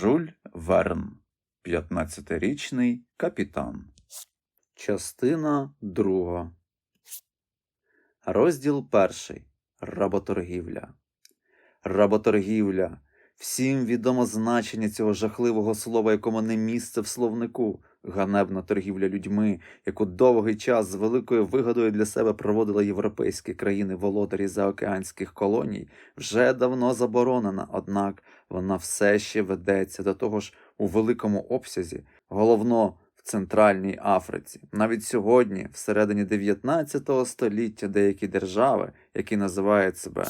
Жюль Верн, 15-річний капітан. Частина 2. Розділ перший. Работоргівля. Работоргівля. Всім відомо значення цього жахливого слова, якому не місце в словнику. Ганебна торгівля людьми, яку довгий час з великою вигодою для себе проводили європейські країни володарі заокеанських колоній, вже давно заборонена, однак вона все ще ведеться до того ж у великому обсязі, головно в Центральній Африці. Навіть сьогодні, всередині 19 століття, деякі держави, які називають себе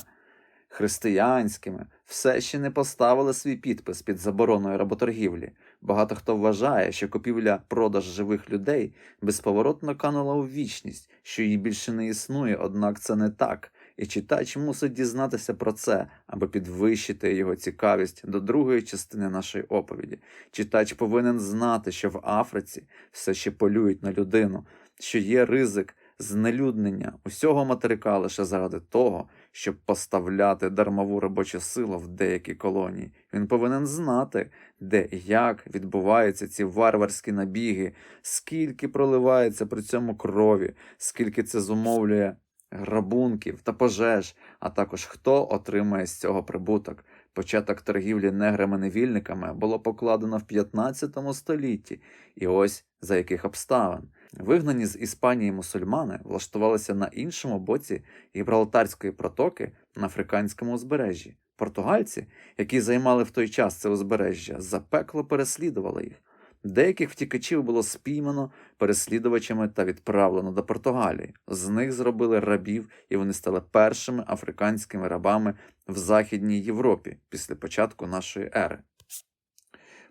християнськими, все ще не поставили свій підпис під забороною работоргівлі. Багато хто вважає, що купівля-продаж живих людей безповоротно канула у вічність, що її більше не існує, однак це не так. І читач мусить дізнатися про це, аби підвищити його цікавість до другої частини нашої оповіді. Читач повинен знати, що в Африці все ще полюють на людину, що є ризик знелюднення усього материка лише заради того, щоб поставляти дармову робочу силу в деякі колонії. Він повинен знати, де і як відбуваються ці варварські набіги, скільки проливається при цьому крові, скільки це зумовлює грабунків та пожеж, а також хто отримає з цього прибуток. Початок торгівлі неграми-невільниками було покладено в 15 столітті, і ось за яких обставин. Вигнані з Іспанії мусульмани влаштувалися на іншому боці Гібралтарської протоки на африканському узбережжі. Португальці, які займали в той час це узбережжя, запекло переслідували їх. Деяких втікачів було спіймано переслідувачами та відправлено до Португалії. З них зробили рабів, і вони стали першими африканськими рабами в Західній Європі після початку нашої ери.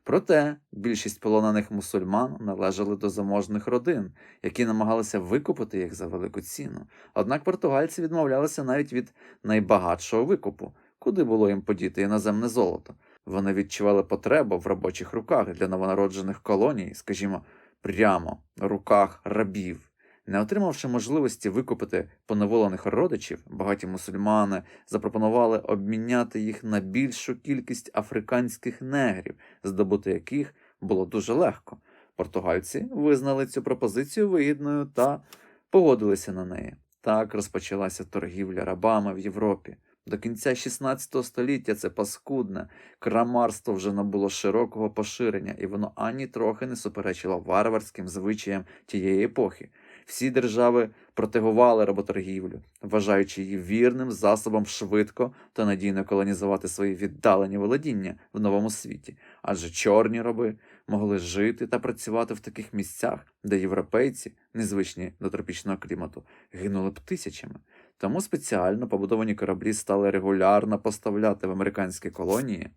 Проте більшість полонених мусульман належали до заможних родин, які намагалися викупити їх за велику ціну. Однак португальці відмовлялися навіть від найбагатшого викупу, куди було їм подіти іноземне золото. Вони відчували потребу в робочих руках для новонароджених колоній, скажімо, прямо руках рабів. Не отримавши можливості викупити поневолених родичів, багаті мусульмани запропонували обміняти їх на більшу кількість африканських негрів, здобути яких було дуже легко. Португальці визнали цю пропозицію вигідною та погодилися на неї. Так розпочалася торгівля рабами в Європі. До кінця 16 століття це паскудне крамарство вже набуло широкого поширення, і воно ані трохи не суперечило варварським звичаям тієї епохи. Всі держави протегували работоргівлю, вважаючи її вірним засобом швидко та надійно колонізувати свої віддалені володіння в новому світі, адже чорні раби могли жити та працювати в таких місцях, де європейці, незвичні до тропічного клімату, гинули б тисячами. Тому спеціально побудовані кораблі стали регулярно поставляти в американські колонії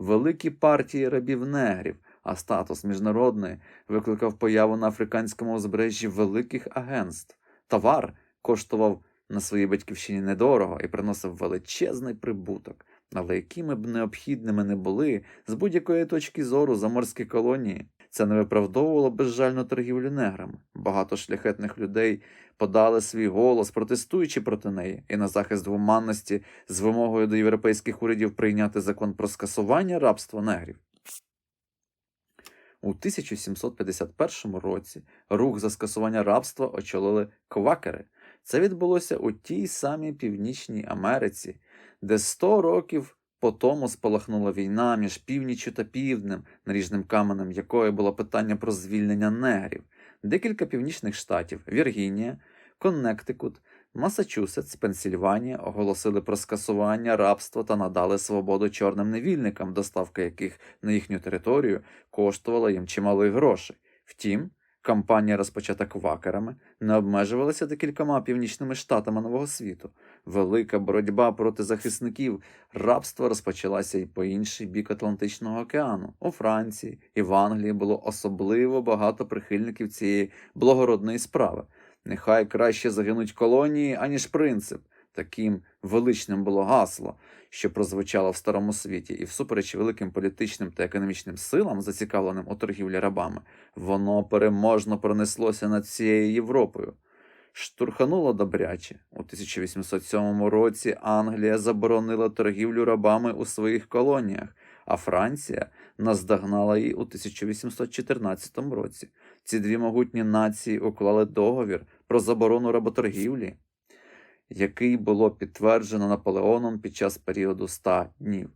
великі партії рабів-негрів, а статус міжнародний викликав появу на африканському узбережжі великих агентств. Товар коштував на своїй батьківщині недорого і приносив величезний прибуток, але якими б необхідними не були з будь-якої точки зору заморські колонії. Це не виправдовувало безжальну торгівлю неграми. Багато шляхетних людей подали свій голос, протестуючи проти неї, і на захист гуманності з вимогою до європейських урядів прийняти закон про скасування рабства негрів. У 1751 році рух за скасування рабства очолили квакери. Це відбулося у тій самій Північній Америці, де 100 років по тому спалахнула війна між північчю та півднем, наріжним каменем якої було питання про звільнення негрів. Декілька північних штатів Віргінія, Коннектикут, Масачусетс, Пенсільванія оголосили про скасування рабства та надали свободу чорним невільникам, доставка яких на їхню територію коштувала їм чималих грошей. Втім, кампанія, розпочата квакерами, не обмежувалася декількома північними штатами Нового світу. Велика боротьба проти захисників рабства розпочалася і по інший бік Атлантичного океану. У Франції і в Англії було особливо багато прихильників цієї благородної справи. Нехай краще загинуть колонії, аніж принцип. Таким величним було гасло, що прозвучало в старому світі, і всупереч великим політичним та економічним силам, зацікавленим у торгівлі рабами, воно переможно пронеслося над всією Європою. Штурхануло добряче. У 1807 році Англія заборонила торгівлю рабами у своїх колоніях, а Франція наздогнала її у 1814 році. Ці дві могутні нації уклали договір про заборону работоргівлі, який було підтверджено Наполеоном під час періоду 100 днів.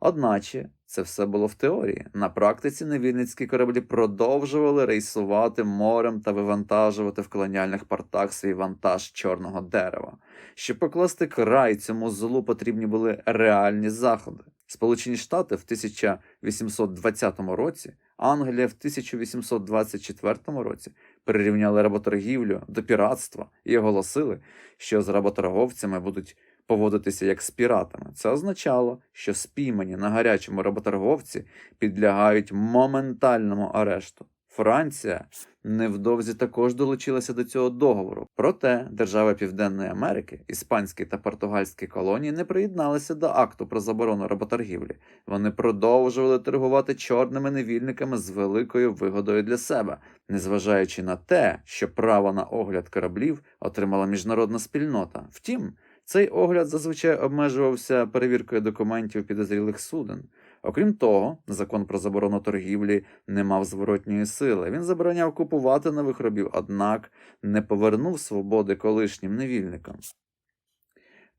Одначе це все було в теорії. На практиці невільницькі кораблі продовжували рейсувати морем та вивантажувати в колоніальних портах свій вантаж чорного дерева. Щоб покласти край цьому злу, потрібні були реальні заходи. Сполучені Штати в 1820 році, Англія в 1824 році прирівняли работоргівлю до піратства і оголосили, що з работорговцями будуть поводитися як з піратами. Це означало, що спіймані на гарячому работорговці підлягають моментальному арешту. Франція невдовзі також долучилася до цього договору. Проте держави Південної Америки, іспанські та португальські колонії не приєдналися до акту про заборону работоргівлі. Вони продовжували торгувати чорними невільниками з великою вигодою для себе, незважаючи на те, що право на огляд кораблів отримала міжнародна спільнота. Втім, цей огляд зазвичай обмежувався перевіркою документів підозрілих суден. Окрім того, закон про заборону торгівлі не мав зворотньої сили. Він забороняв купувати нових рабів, однак не повернув свободи колишнім невільникам.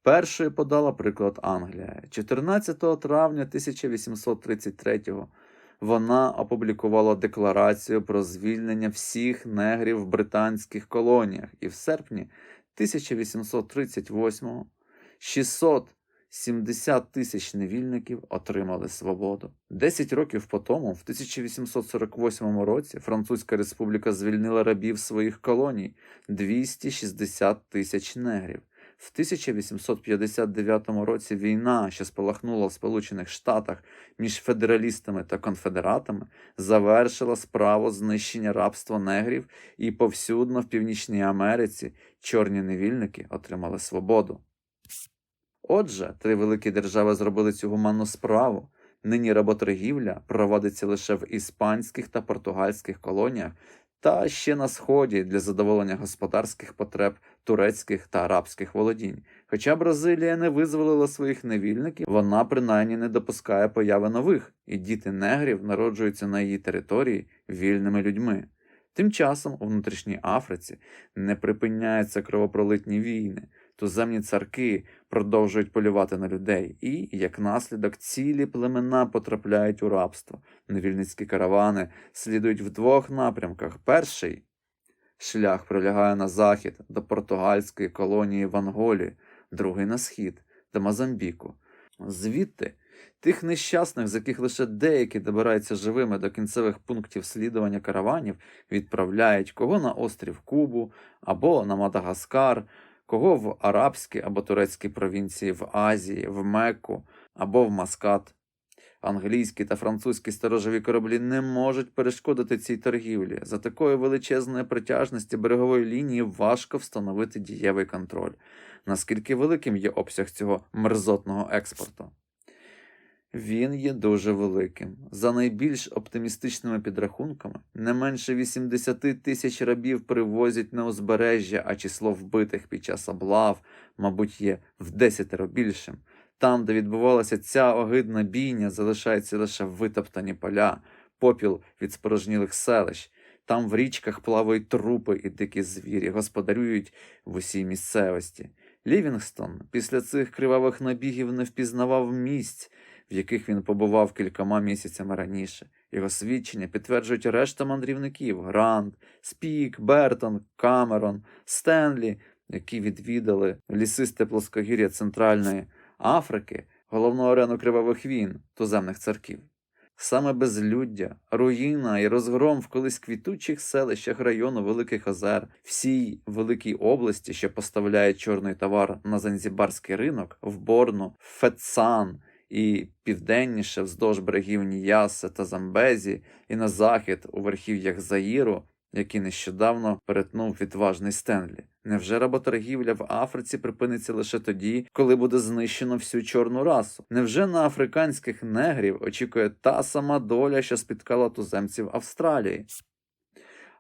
Першою подала приклад Англія. 14 травня 1833-го вона опублікувала декларацію про звільнення всіх негрів в британських колоніях, і в серпні 1838-го 670 тисяч невільників отримали свободу. Десять років по тому, в 1848 році, Французька республіка звільнила рабів своїх колоній 260 тисяч негрів. В 1859 році війна, що спалахнула в Сполучених Штатах між федералістами та конфедератами, завершила справу знищення рабства негрів, і повсюдно в Північній Америці чорні невільники отримали свободу. Отже, три великі держави зробили цю гуманну справу. Нині работоргівля проводиться лише в іспанських та португальських колоніях та ще на сході для задоволення господарських потреб турецьких та арабських володінь. Хоча Бразилія не визволила своїх невільників, вона принаймні не допускає появи нових, і діти негрів народжуються на її території вільними людьми. Тим часом у внутрішній Африці не припиняються кровопролитні війни. Туземні царки продовжують полювати на людей, і, як наслідок, цілі племена потрапляють у рабство. Невільницькі каравани слідують в двох напрямках. Перший шлях пролягає на захід до португальської колонії в Анголі, другий на схід до Мозамбіку. Звідти тих нещасних, з яких лише деякі добираються живими до кінцевих пунктів слідування караванів, відправляють кого на острів Кубу або на Мадагаскар кого в арабські або турецькі провінції в Азії, в Мекку або в Маскат. Англійські та французькі сторожові кораблі не можуть перешкодити цій торгівлі. За такої величезної притяжності берегової лінії важко встановити дієвий контроль. Наскільки великим є обсяг цього мерзотного експорту? Він є дуже великим. За найбільш оптимістичними підрахунками, не менше 80 тисяч рабів привозять на узбережжя, а число вбитих під час облав, мабуть, є в десятеро більшим. Там, де відбувалася ця огидна бійня, залишаються лише витоптані поля, попіл від спорожнілих селищ. Там в річках плавають трупи і дикі звірі, господарюють в усій місцевості. Лівінгстон після цих кривавих набігів не впізнавав місць в яких він побував кількома місяцями раніше. Його свідчення підтверджують решта мандрівників Грант, Спік, Бертон, Камерон, Стенлі, які відвідали лісисте плоскогір'я Центральної Африки, головну арену кривавих війн, туземних царків. Саме безлюддя, руїна і розгром в колись квітучих селищах району Великих Озер, всій великій області, що поставляє чорний товар на Занзібарський ринок, в Борну, Фетсан, і південніше вздовж берегів Ніяса та Замбезі, і на захід у верхів'ях Заїру, які нещодавно перетнув відважний Стенлі. Невже работоргівля в Африці припиниться лише тоді, коли буде знищено всю чорну расу? Невже на африканських негрів очікує та сама доля, що спіткала туземців Австралії?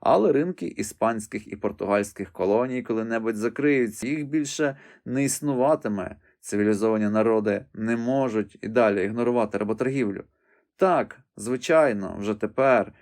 Але ринки іспанських і португальських колоній коли-небудь закриються, їх більше не існуватиме. Цивілізовані народи не можуть і далі ігнорувати работоргівлю. Так, звичайно, вже тепер,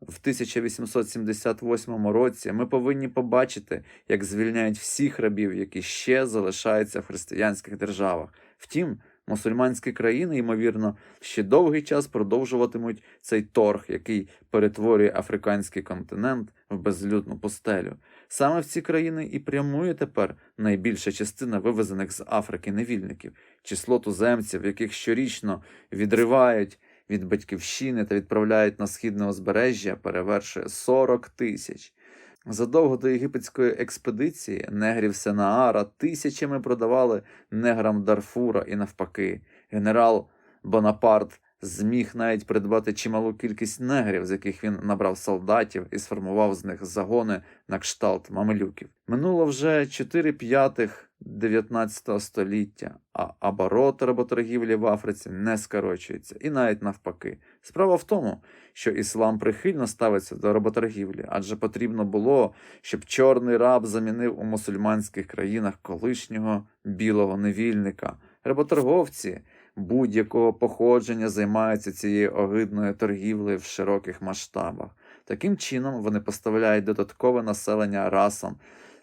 в 1878 році, ми повинні побачити, як звільняють всіх рабів, які ще залишаються в християнських державах. Втім, мусульманські країни, ймовірно, ще довгий час продовжуватимуть цей торг, який перетворює африканський континент в безлюдну пустелю. Саме в ці країни і прямує тепер найбільша частина вивезених з Африки невільників, число туземців, яких щорічно відривають від батьківщини та відправляють на східне узбережжя, перевершує 40 тисяч. Задовго до єгипетської експедиції негрів Сенаара тисячами продавали неграм Дарфура і навпаки. Генерал Бонапарт зміг навіть придбати чималу кількість негрів, з яких він набрав солдатів і сформував з них загони на кшталт мамелюків. Минуло вже 4 п'ятих 19 століття, а оборот работоргівлі в Африці не скорочується, і навіть навпаки. Справа в тому, що іслам прихильно ставиться до работоргівлі, адже потрібно було, щоб чорний раб замінив у мусульманських країнах колишнього білого невільника. Работорговці будь-якого походження займаються цією огидною торгівлею в широких масштабах. Таким чином вони поставляють додаткове населення расам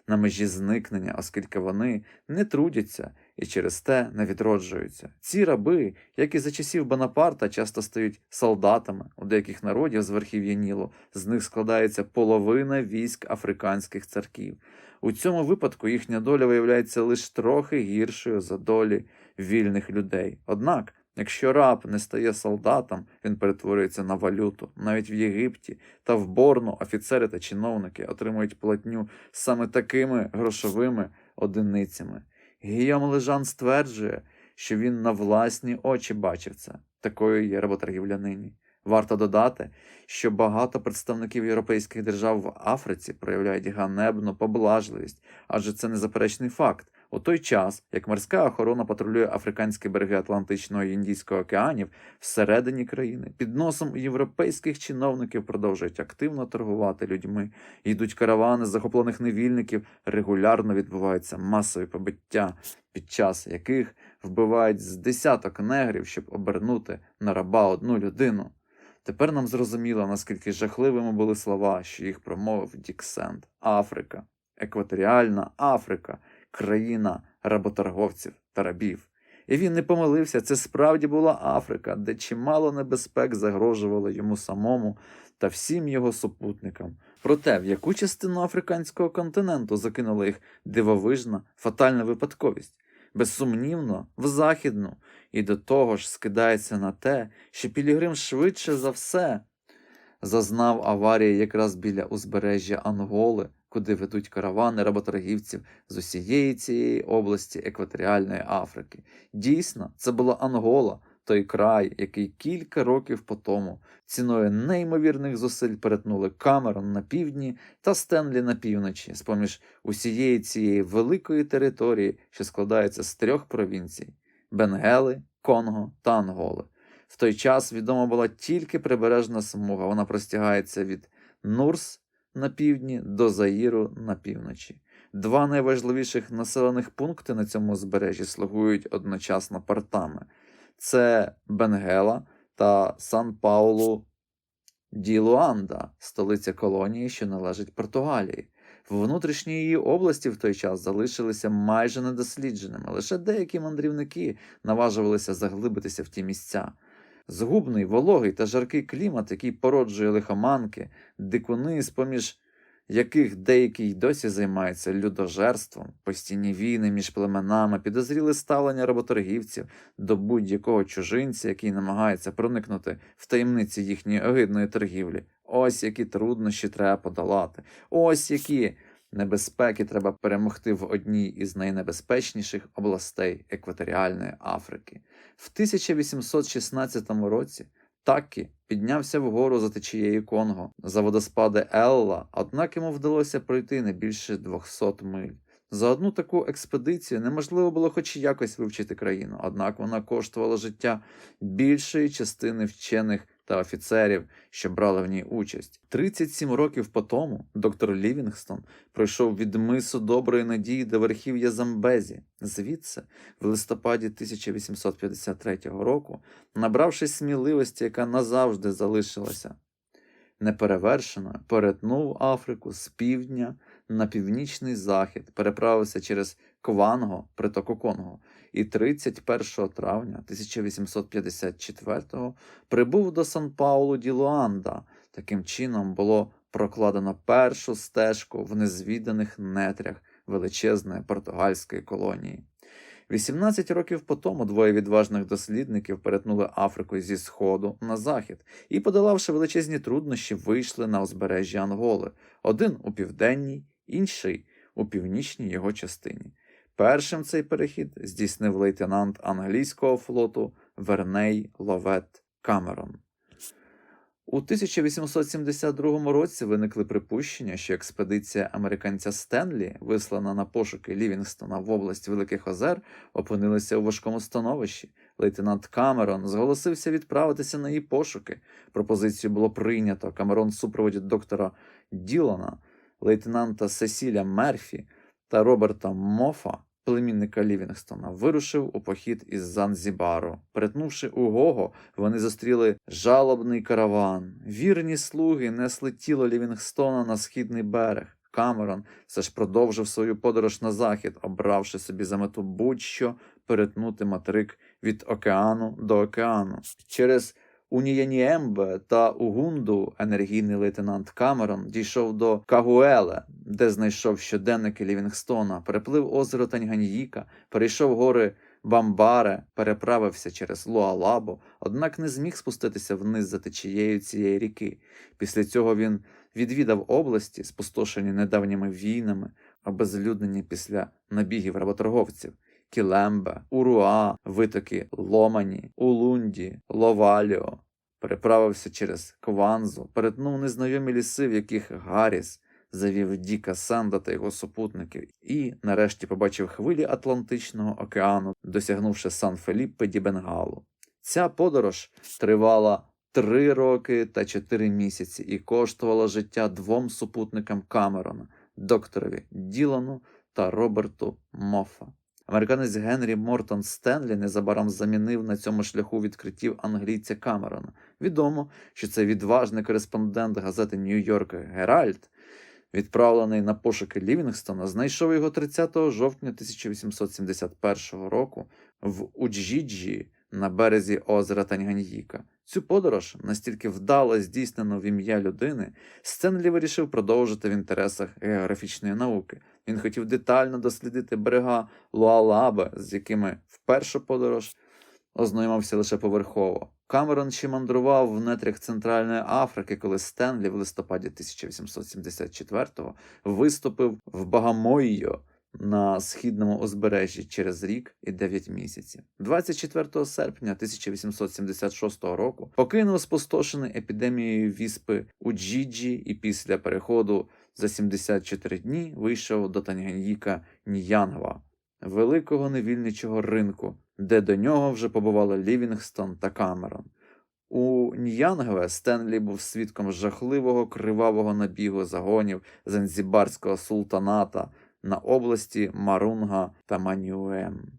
на межі зникнення, оскільки вони не трудяться і через те не відроджуються. Ці раби, як і за часів Бонапарта, часто стають солдатами у деяких народів з верхів'я Нілу, з них складається половина військ африканських царків. У цьому випадку їхня доля виявляється лише трохи гіршою за долі вільних людей. Однак, якщо раб не стає солдатом, він перетворюється на валюту. Навіть в Єгипті та в Борну офіцери та чиновники отримують платню саме такими грошовими одиницями. Гійом Лежан стверджує, що він на власні очі бачив це. Такою є работоргівля нині. Варто додати, що багато представників європейських держав в Африці проявляють ганебну поблажливість, адже це незаперечний факт. У той час, як морська охорона патрулює африканські береги Атлантичного і Індійського океанів, всередині країни під носом європейських чиновників продовжують активно торгувати людьми. Йдуть каравани захоплених невільників, регулярно відбуваються масові побиття, під час яких вбивають з десяток негрів, щоб обернути на раба одну людину. Тепер нам зрозуміло, наскільки жахливими були слова, що їх промовив Діксент. Африка, екваторіальна Африка, країна работорговців та рабів. І він не помилився, це справді була Африка, де чимало небезпек загрожувало йому самому та всім його супутникам. Проте, в яку частину африканського континенту закинула їх дивовижна, фатальна випадковість? Безсумнівно, в західну, і до того ж скидається на те, що Пілігрим швидше за все зазнав аварії якраз біля узбережжя Анголи, куди ведуть каравани работоргівців з усієї цієї області екваторіальної Африки. Дійсно, це була Ангола, той край, який кілька років по тому ціною неймовірних зусиль перетнули Камерон на півдні та Стенлі на півночі, з поміж усієї цієї великої території, що складається з трьох провінцій Бенгели, Конго та Анголи. В той час відома була тільки прибережна смуга. Вона простягається від Нурс на півдні до Заїру на півночі. Два найважливіших населених пункти на цьому узбережжі слугують одночасно портами: це Бенгела та Сан Паулу ді Луанда, столиця колонії, що належить Португалії. Внутрішні її області в той час залишилися майже недослідженими. Лише деякі мандрівники наважувалися заглибитися в ті місця. Згубний, вологий та жаркий клімат, який породжує лихоманки, дикуни, з-поміж яких деякі й досі займаються людожерством, постійні війни між племенами, підозріле ставлення работоргівців до будь-якого чужинця, який намагається проникнути в таємниці їхньої огидної торгівлі. Ось які труднощі треба подолати. Ось які небезпеки треба перемогти в одній із найнебезпечніших областей екваторіальної Африки. В 1816 році Таккі піднявся вгору за течією Конго за водоспади Елла, однак йому вдалося пройти не більше 200 миль. За одну таку експедицію неможливо було хоч якось вивчити країну, однак вона коштувала життя більшої частини вчених та офіцерів, що брали в ній участь. 37 років по тому доктор Лівінгстон пройшов від мису Доброї Надії до верхів'я Замбезі. Звідси, в листопаді 1853 року, набравшись сміливості, яка назавжди залишилася неперевершеною, перетнув Африку з півдня на північний захід, переправився через Кванго, притоку Конго, і 31 травня 1854 прибув до Сан-Паулу ді Луанда. Таким чином було прокладено першу стежку в незвіданих нетрях величезної португальської колонії. 18 років по тому двоє відважних дослідників перетнули Африку зі сходу на захід і, подолавши величезні труднощі, вийшли на узбережжя Анголи, один у південній, інший у північній його частині. Першим цей перехід здійснив лейтенант англійського флоту Верней Ловет Камерон. У 1872 році виникли припущення, що експедиція американця Стенлі, вислана на пошуки Лівінгстона в область Великих Озер, опинилася у важкому становищі. Лейтенант Камерон зголосився відправитися на її пошуки. Пропозицію було прийнято. Камерон в доктора Ділана, лейтенанта Сесіля Мерфі та Роберта Мофа, племінника Лівінгстона, вирушив у похід із Занзібару. Перетнувши Угого, вони зустріли жалобний караван. Вірні слуги несли тіло Лівінгстона на східний берег. Камерон все ж продовжив свою подорож на захід, обравши собі за мету будь-що перетнути материк від океану до океану. Через Уніяніембе та Угунду енергійний лейтенант Камерон дійшов до Кагуеле, де знайшов щоденники Лівінгстона, переплив озеро Танганьїка, перейшов гори Бамбаре, переправився через Луалабо, однак не зміг спуститися вниз за течією цієї ріки. Після цього він відвідав області, спустошені недавніми війнами, обезлюднені після набігів работорговців. Кілембе, Уруа, витоки Ломані, Улунді, Ловаліо. Переправився через Кванзу, перетнув незнайомі ліси, в яких Гарріс завів Діка Санда та його супутників, і нарешті побачив хвилі Атлантичного океану, досягнувши Сан-Феліппе ді Бенгалу. Ця подорож тривала три роки та чотири місяці і коштувала життя двом супутникам Камерона, докторові Ділану та Роберту Моффа. Американець Генрі Мортон Стенлі незабаром замінив на цьому шляху відкриттів англійця Камерона. Відомо, що це відважний кореспондент газети Нью-Йорк Геральд, відправлений на пошуки Лівінгстона, знайшов його 30 жовтня 1871 року в Уджіджі на березі озера Танганьїка. Цю подорож, настільки вдало здійснену в ім'я людини, Стенлі вирішив продовжити в інтересах географічної науки. Він хотів детально дослідити берега Луалаби, з якими в подорож ознайомився лише поверхово. Камерон ще мандрував в нетрях Центральної Африки, коли Стенлі в листопаді 1874-го виступив в Багамойо на східному узбережжі через рік і 9 місяців. 24 серпня 1876 року покинув спустошений епідемією віспи у Джіджі і після переходу за 74 дні вийшов до Танганьїка Ніянгва, великого невільничого ринку, де до нього вже побували Лівінгстон та Камерон. У Ніянгве Стенлі був свідком жахливого кривавого набігу загонів Занзібарського султаната на області Марунга та Манюем.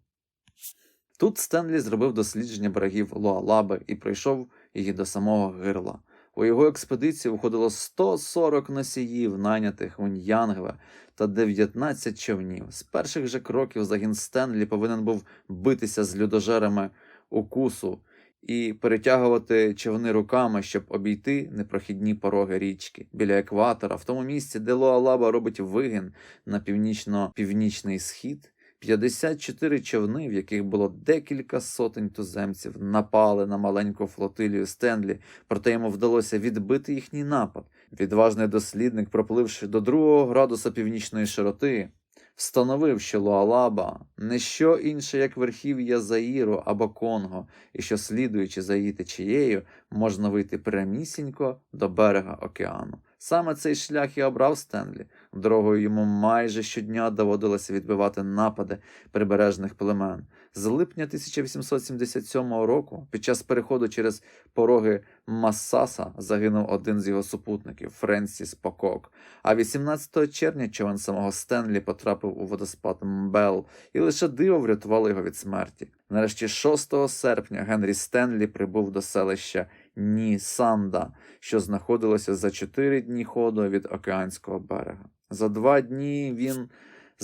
Тут Стенлі зробив дослідження берегів Луалаби і пройшов її до самого гирла. У його експедицію входило 140 носіїв, найнятих у Ньянгве, та 19 човнів. З перших же кроків загін Стенлі повинен був битися з людожерами укусу і перетягувати човни руками, щоб обійти непрохідні пороги річки біля екватора, в тому місці, де Луалаба робить вигін на північно-північний схід. 54 човни, в яких було декілька сотень туземців, напали на маленьку флотилію Стенлі, проте йому вдалося відбити їхній напад. Відважний дослідник, пропливши до другого градуса північної широти, встановив, що Луалаба не що інше, як верхів'я Заїру або Конго, і що, слідуючи за її течією, можна вийти прямісінько до берега океану. Саме цей шлях і обрав Стенлі. Дорогою йому майже щодня доводилося відбивати напади прибережних племен. З липня 1877 року, під час переходу через пороги Массаса, загинув один з його супутників Френсіс Покок. А 18 червня човен самого Стенлі потрапив у водоспад Мбел, і лише диво врятувало його від смерті. Нарешті 6 серпня Генрі Стенлі прибув до селища Ні-Санда, що знаходилося за 4 дні ходу від океанського берега. За два дні він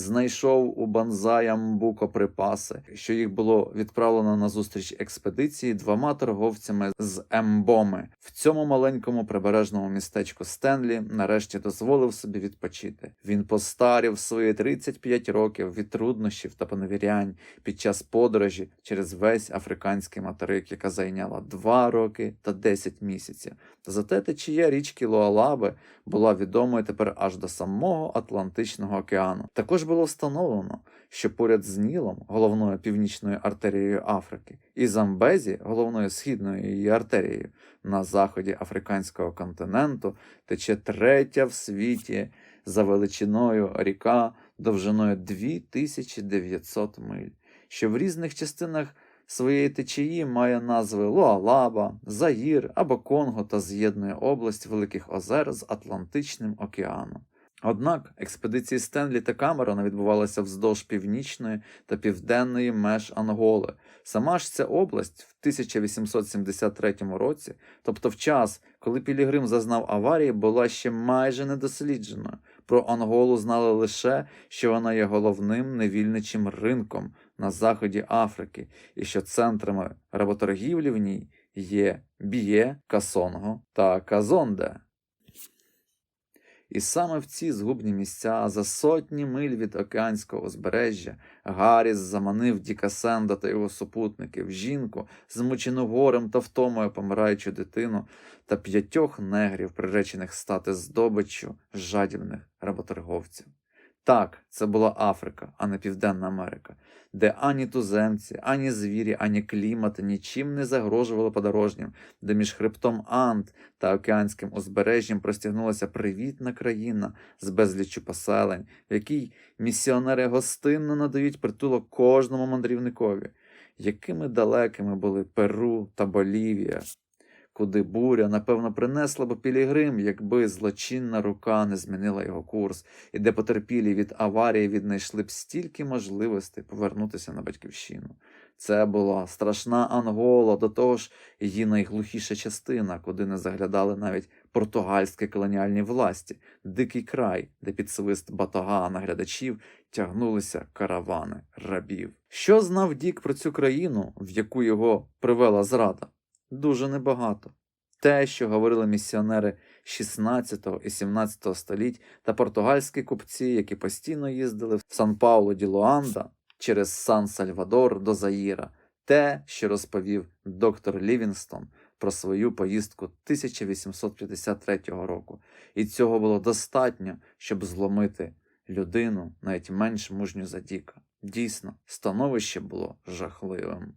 знайшов у Банзая Мбуко припаси, що їх було відправлено на зустріч експедиції двома торговцями з Ембоми. В цьому маленькому прибережному містечку Стенлі нарешті дозволив собі відпочити. Він постарів свої 35 років від труднощів та поневірянь під час подорожі через весь африканський материк, яка зайняла 2 роки та 10 місяців. Зате течія річки Луалаби була відомою тепер аж до самого Атлантичного океану. Також було встановлено, що поряд з Нілом, головною північною артерією Африки, і Замбезі, головною східною її артерією, на заході африканського континенту тече третя в світі за величиною ріка довжиною 2900 миль, що в різних частинах своєї течії має назви Луалаба, Заїр або Конго та з'єднує область Великих Озер з Атлантичним океаном. Однак експедиції Стенлі та Камерона відбувалися вздовж північної та південної меж Анголи. Сама ж ця область в 1873 році, тобто в час, коли Пілігрим зазнав аварії, була ще майже недослідженою. Про Анголу знали лише, що вона є головним невільничим ринком на заході Африки, і що центрами работоргівлі в ній є Біє, Касонго та Казонде. І саме в ці згубні місця за сотні миль від океанського узбережжя Гарріс заманив Діка Сенда та його супутників, жінку, змучену горем та втомою помираючу дитину та п'ятьох негрів, приречених стати здобиччю жадібних работорговців. Так, це була Африка, а не Південна Америка, де ані туземці, ані звірі, ані клімат нічим не загрожували подорожнім, де між хребтом Анд та океанським узбережжям простягнулася привітна країна з безліччю поселень, в якій місіонери гостинно надають притулок кожному мандрівникові. Якими далекими були Перу та Болівія, куди буря, напевно, принесла б пілігрим, якби злочинна рука не змінила його курс, і де потерпілі від аварії віднайшли б стільки можливостей повернутися на батьківщину. Це була страшна Ангола, до того ж її найглухіша частина, куди не заглядали навіть португальські колоніальні власті, дикий край, де під свист батога наглядачів тягнулися каравани рабів. Що знав Дік про цю країну, в яку його привела зрада? Дуже небагато. Те, що говорили місіонери 16 і 17 століть та португальські купці, які постійно їздили в Сан-Пауло ді Луанда через Сан-Сальвадор до Заїра, те, що розповів доктор Лівінстон про свою поїздку 1853 року, і цього було достатньо, щоб зломити людину навіть менш мужню за Діка. Дійсно, становище було жахливим.